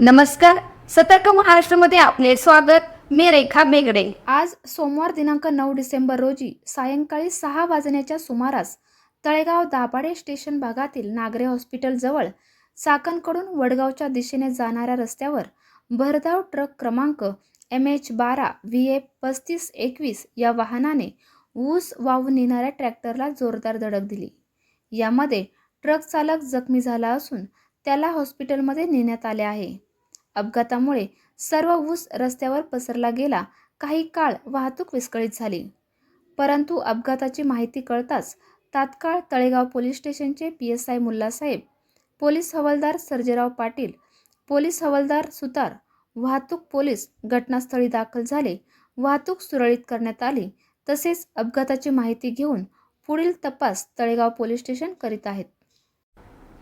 नमस्कार सतर्क महाराष्ट्रामध्ये आपले स्वागत. मी रेखा बेगडे. आज सोमवार दिनांक नऊ डिसेंबर रोजी सायंकाळी सहा वाजण्याच्या सुमारास तळेगाव दाभाडे स्टेशन भागातील नागरे हॉस्पिटलजवळ चाकणकडून वडगावच्या दिशेने जाणाऱ्या रस्त्यावर भरधाव ट्रक क्रमांक एम एच बारा व्ही ए पस्तीस एकवीस या वाहनाने ऊस वाहून नेणाऱ्या ट्रॅक्टरला जोरदार धडक दिली. यामध्ये ट्रक चालक जखमी झाला असून त्याला हॉस्पिटलमध्ये नेण्यात आले आहे. अपघातामुळे सर्व ऊस रस्त्यावर पसरला गेला. काही काळ वाहतूक विस्कळीत झाली. परंतु अपघाताची माहिती कळताच तात्काळ तळेगाव पोलीस स्टेशनचे P S I Mullasaheb police हवालदार सर्जेराव पाटील पोलीस हवालदार सुतार वाहतूक पोलीस घटनास्थळी दाखल झाले. वाहतूक सुरळीत करण्यात आली. तसेच अपघाताची माहिती घेऊन पुढील तपास तळेगाव पोलीस स्टेशन करीत आहेत.